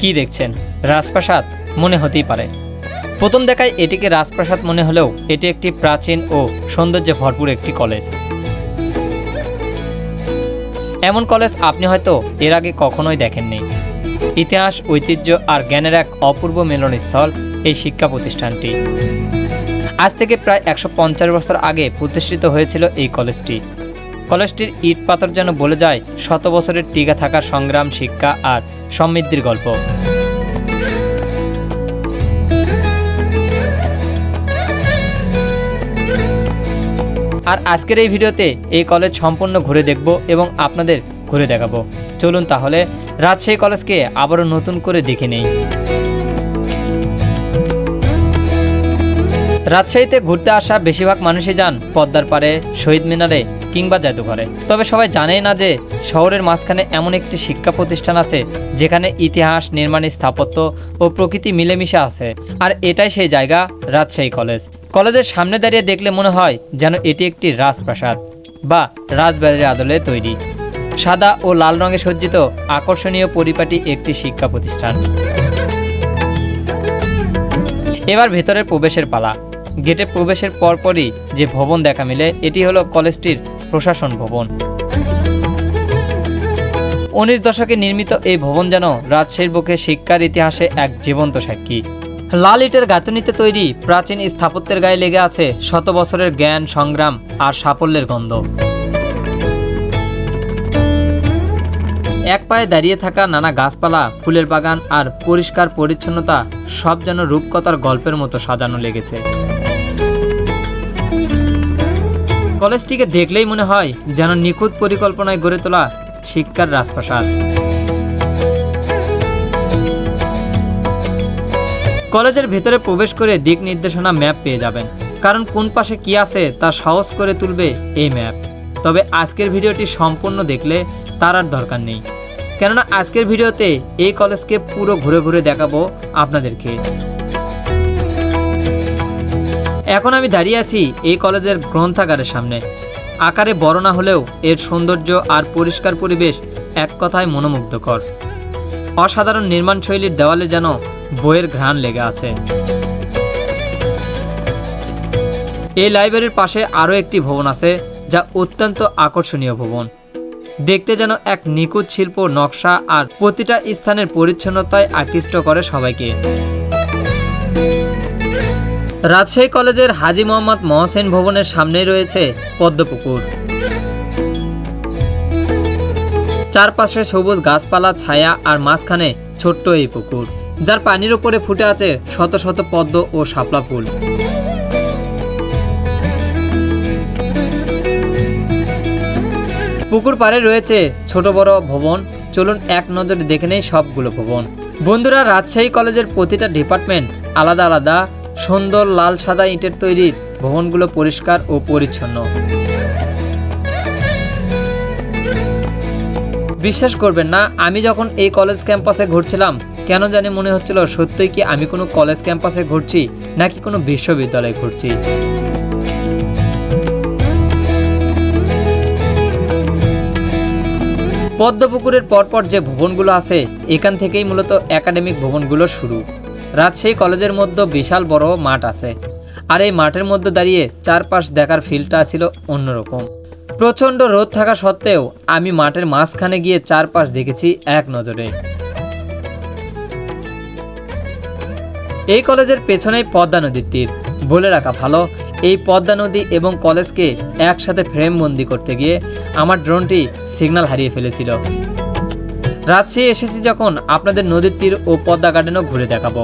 কি দেখছেন? রাজপ্রাসাদ? মনে হতেই পারে। প্রথম দেখায় এটিকে রাজপ্রাসাদ মনে হলেও এটি একটি প্রাচীন ও সৌন্দর্যে ভরপুর একটি কলেজ। এমন কলেজ আপনি হয়তো এর আগে কখনোই দেখেননি। ইতিহাস, ঐতিহ্য আর জ্ঞানের এক অপূর্ব মিলনস্থল এই শিক্ষা প্রতিষ্ঠানটি। আজ থেকে প্রায় একশো পঞ্চাশ বছর আগে প্রতিষ্ঠিত হয়েছিল এই কলেজটি। কলেজটির ইট পাথর যেন বলে যায়, শত বছরের টিকা থাকার সংগ্রাম, শিক্ষা আর সমৃদ্ধির গল্প। আর আজকের এই ভিডিওতে এই কলেজ সম্পূর্ণ ঘুরে দেখব এবং আপনাদের ঘুরে দেখাবো। চলুন তাহলে রাজশাহী কলেজকে আবারও নতুন করে দেখে নেই। রাজশাহীতে ঘুরতে আসা বেশিরভাগ মানুষই যান পদ্মার পারে শহীদ মিনারে কিংবা জাদুঘরে। তবে সবাই জানেই না যে শহরের মাঝখানে এমন একটি শিক্ষা প্রতিষ্ঠান আছে, যেখানে ইতিহাস নির্মাণ স্থাপত্য ও প্রকৃতি মিলেমিশে আছে। আর এটাই সেই জায়গা, রাজশাহী কলেজ। কলেজের সামনে দাঁড়িয়ে দেখলে মনে হয় যেন এটি একটি রাজপ্রাসাদ বা রাজবাড়ির আদলে তৈরি। সাদা ও লাল রঙে সজ্জিত আকর্ষণীয় পরিপাটি একটি শিক্ষা প্রতিষ্ঠান। এবার ভেতরের প্রবেশের পালা। গেটে প্রবেশের পরপরই যে ভবন দেখা মিলে, এটি হলো কলেজটির প্রশাসন ভবন। উনিশ দশকে নির্মিত এই ভবন যেন রাজশাহীর বুকে শিক্ষার ইতিহাসে এক জীবন্ত সাক্ষী। লাল ইটের গাঁথুনিতে তৈরি প্রাচীন স্থাপত্যের গায়ে লেগে আছে শত বছরের জ্ঞান, সংগ্রাম আর সাফল্যের গন্ধ। এক পায়ে দাঁড়িয়ে থাকা নানা গাছপালা, ফুলের বাগান আর পরিষ্কার পরিচ্ছন্নতা সব যেন রূপকথার গল্পের মতো সাজানো লেগেছে। কলেজটিকে দেখলেই মনে হয় যেন নিখুঁত পরিকল্পনায় গড়ে তোলা শিক্ষার রাজপ্রাসাদ। কলেজের ভেতরে প্রবেশ করে দিক নির্দেশনা ম্যাপ পেয়ে যাবেন। কারণ কোন পাশে কি আছে তা সহজ করে তুলবে এই ম্যাপ। তবে আজকের ভিডিওটি সম্পূর্ণ দেখলে তার আর দরকার নেই। কেননা আজকের ভিডিওতে এই কলেজকে পুরো ঘুরে ঘুরে দেখাবো আপনাদেরকে। এখন আমি দাঁড়িয়ে আছি এই কলেজের গ্রন্থাগারের সামনে। আকারে বড় না হলেও এর সৌন্দর্য আর পরিষ্কার পরিবেশ এক কথায় মনোমুগ্ধকর। অসাধারণ নির্মাণ শৈলীর দেওয়ালে যেন বইয়ের ঘ্রাণ লেগে আছে। এই লাইব্রেরির পাশে আরও একটি ভবন আছে, যা অত্যন্ত আকর্ষণীয় ভবন। দেখতে যেন এক নিখুঁত শিল্প নকশা আর প্রতিটা স্থানের পরিচ্ছন্নতায় আকৃষ্ট করে সবাইকে। রাজশাহী কলেজের হাজি মোহাম্মদ মহসেন ভবনের সামনেই রয়েছে পদ্মপুকুর। চারপাশে সবুজ গাছপালা, ছায়া আর মাঝখানে ছোট্ট এই পুকুর, যার পানির ওপরে ফুটে আছে শত শত পদ্ম ও শাপলা ফুল। পুকুর পাড়ে রয়েছে ছোট বড় ভবন। চলুন এক নজরে দেখে নেই সবগুলো ভবন। বন্ধুরা, রাজশাহী কলেজের প্রতিটা ডিপার্টমেন্ট আলাদা আলাদা। সুন্দর লাল সাদা ইটের তৈরি ভবনগুলো পরিষ্কার ও পরিচ্ছন্ন। বিশ্বাস করবেন না, আমি যখন এই কলেজ ক্যাম্পাসে ঘুরছিলাম, কেন জানি মনে হচ্ছিল, সত্যিই কি আমি কোনো কলেজ ক্যাম্পাসে ঘুরছি, নাকি কোনো বিশ্ববিদ্যালয়ে ঘুরছি? পদ্মপুকুরের পরপর যে ভবনগুলো আছে, এখান থেকেই মূলত একাডেমিক ভবনগুলো শুরু। রাজশাহী কলেজের মধ্যে বিশাল বড় মাঠ আছে। আর এই মাঠের মধ্যে দাঁড়িয়ে চারপাশ দেখার ফিলটা ছিল অন্যরকম। প্রচণ্ড রোদ থাকা সত্ত্বেও আমি মাঠের মাঝখানে গিয়ে চারপাশ দেখেছি এক নজরে। এই কলেজের পেছনেই পদ্মা নদীর তীর। বলে রাখা ভালো, এই পদ্মা নদী এবং কলেজকে একসাথে ফ্রেমবন্দি করতে গিয়ে আমার ড্রোনটি সিগন্যাল হারিয়ে ফেলেছিল। রাজশাহী এসেছি যখন আপনাদের নদীর তীর ও পদ্মা গার্ডেনও ঘুরে দেখাবো।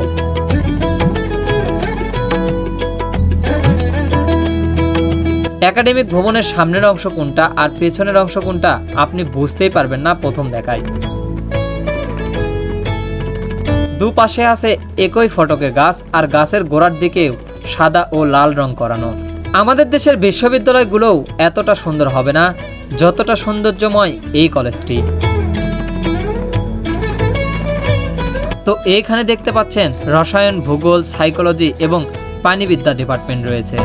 একাডেমিক ভবনের সামনের অংশ কোনটা আর পেছনের অংশ কোনটা আপনি বুঝতেই পারবেন না প্রথম দেখায়। দুপাশে আছে একই ফটকের গাছ আর গাছের গোড়ার দিকেও সাদা ও লাল রং করানো। আমাদের দেশের বিশ্ববিদ্যালয়গুলোও এতটা সুন্দর হবে না, যতটা সৌন্দর্যময় এই কলেজটি। তো এইখানে দেখতে পাচ্ছেন রসায়ন, ভূগোল, সাইকোলজি এবং পানিবিদ্যা ডিপার্টমেন্ট রয়েছে।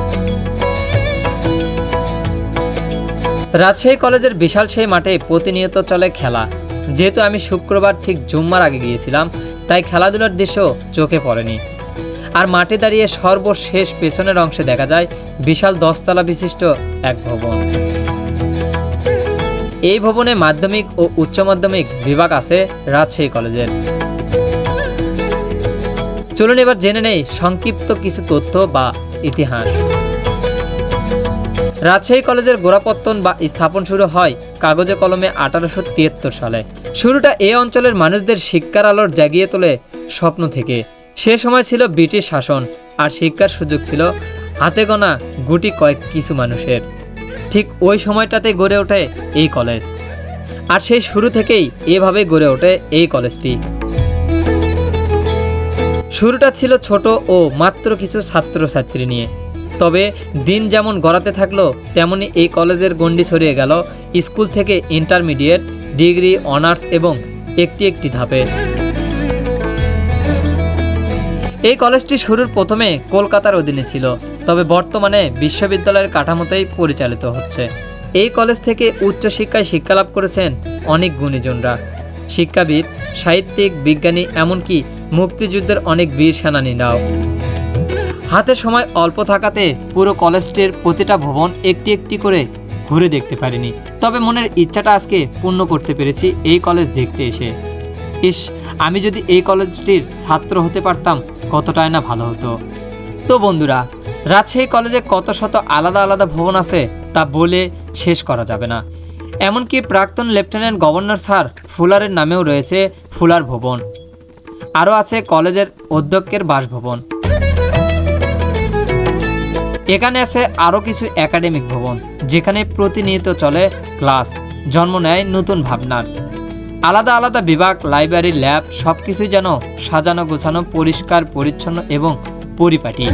রাজশাহী কলেজের বিশাল সেই মাঠে প্রতিনিয়ত চলে খেলা। যেহেতু আমি শুক্রবার ঠিক জুম্মার আগে গিয়েছিলাম, তাই খেলাধুলার দৃশ্য চোখে পড়েনি। আর মাঠে দাঁড়িয়ে সর্বশেষ পেছনের অংশে দেখা যায় বিশাল দশতলা বিশিষ্ট এক ভবন। এই ভবনে মাধ্যমিক ও উচ্চ মাধ্যমিক বিভাগ আছে রাজশাহী কলেজের। চলুন এবার জেনে নেই সংক্ষিপ্ত কিছু তথ্য বা ইতিহাস। রাজশাহী কলেজের গোড়াপত্তন বা স্থাপন শুরু হয় কাগজে কলমে আঠারোশো তিয়াত্তর সালে। শুরুটা এই অঞ্চলের মানুষদের শিক্ষার আলোর জাগিয়ে তোলে স্বপ্ন থেকে। সে সময় ছিল ব্রিটিশ শাসন, আর শিক্ষার সুযোগ ছিল হাতে গোনা গুটি কয়েক কিছু মানুষের। ঠিক ওই সময়টাতে গড়ে ওঠে এই কলেজ। আর সেই শুরু থেকেই এভাবে গড়ে ওঠে এই কলেজটি। শুরুটা ছিল ছোট ও মাত্র কিছু ছাত্রছাত্রী নিয়ে। তবে দিন যেমন গড়াতে থাকল, তেমনি এই কলেজের গণ্ডি ছড়িয়ে গেল স্কুল থেকে ইন্টারমিডিয়েট, ডিগ্রি, অনার্স এবং একটি একটি ধাপে। এই কলেজটি শুরুর প্রথমে কলকাতার অধীনে ছিল, তবে বর্তমানে বিশ্ববিদ্যালয়ের কাঠামোতেই পরিচালিত হচ্ছে। এই কলেজ থেকে উচ্চশিক্ষায় শিক্ষালাভ করেছেন অনেক গুণীজনরা। শিক্ষাবিদ, সাহিত্যিক, বিজ্ঞানী, এমনকি মুক্তিযুদ্ধের অনেক বীর সেনানীরাও। হাতে সময় অল্প থাকাতে পুরো কলেজটির প্রতিটা ভবন একটি একটি করে ঘুরে দেখতে পারিনি। তবে মনের ইচ্ছাটা আজকে পূর্ণ করতে পেরেছি এই কলেজ দেখতে এসে। ইস, আমি যদি এই কলেজটির ছাত্র হতে পারতাম, কতটাই না ভালো হতো। তো বন্ধুরা, রাজশাহী কলেজে কত শত আলাদা আলাদা ভবন আছে তা বলে শেষ করা যাবে না। এমনকি প্রাক্তন লেফটেন্যান্ট গভর্নর স্যার ফুলারের নামেও রয়েছে ফুলার ভবন। আরও আছে কলেজের অধ্যক্ষের বাসভবন। এখানে আছে আরও কিছু একাডেমিক ভবন, যেখানে প্রতিনিয়ত চলে ক্লাস, জন্ম নেয় নতুন ভাবনার। আলাদা আলাদা বিভাগ, লাইব্রেরি, ল্যাব সব কিছুই যেন সাজানো গোছানো, পরিষ্কার, পরিচ্ছন্ন এবং পরিপাটি।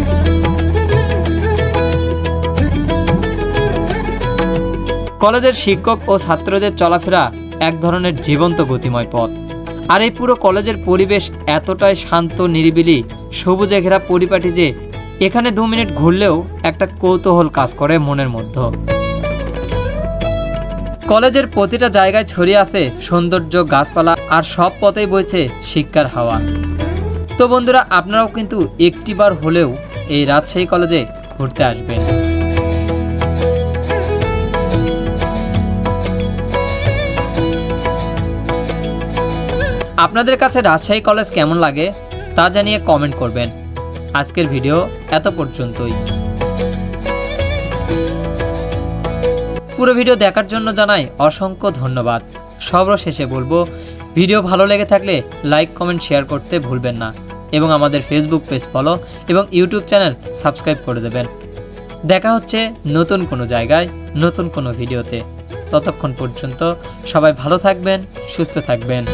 কলেজের শিক্ষক ও ছাত্রদের চলাফেরা এক ধরনের জীবন্ত গতিময় পথ। আর এই পুরো কলেজের পরিবেশ এতটাই শান্ত, নিরিবিলি, সবুজে ঘেরা পরিপাটি যে এখানে দু মিনিট ঘুরলেও একটা কৌতূহল কাজ করে মনের মধ্যে। কলেজের প্রতিটা জায়গায় ছড়িয়ে আছে সৌন্দর্য, গাছপালা আর সব পথেই বইছে শিক্ষার হাওয়া। তো বন্ধুরা, আপনারাও কিন্তু একটিবার হলেও এই রাজশাহী কলেজে ঘুরতে আসবেন। আপনাদের কাছে রাজশাহী কলেজ কেমন লাগে তা জানিয়ে কমেন্ট করবেন। আজকের ভিডিও এত পর্যন্তই। পুরো ভিডিও দেখার জন্য জানাই অসংখ্য ধন্যবাদ। সর্বশেষে বলব, ভিডিও ভালো লেগে থাকলে লাইক কমেন্ট শেয়ার করতে ভুলবেন না এবং আমাদের ফেসবুক পেজ ফলো এবং ইউটিউব চ্যানেল সাবস্ক্রাইব করে দেবেন। দেখা হচ্ছে নতুন কোনো জায়গায়, নতুন কোনো ভিডিওতে। ততক্ষণ পর্যন্ত সবাই ভালো থাকবেন, সুস্থ থাকবেন।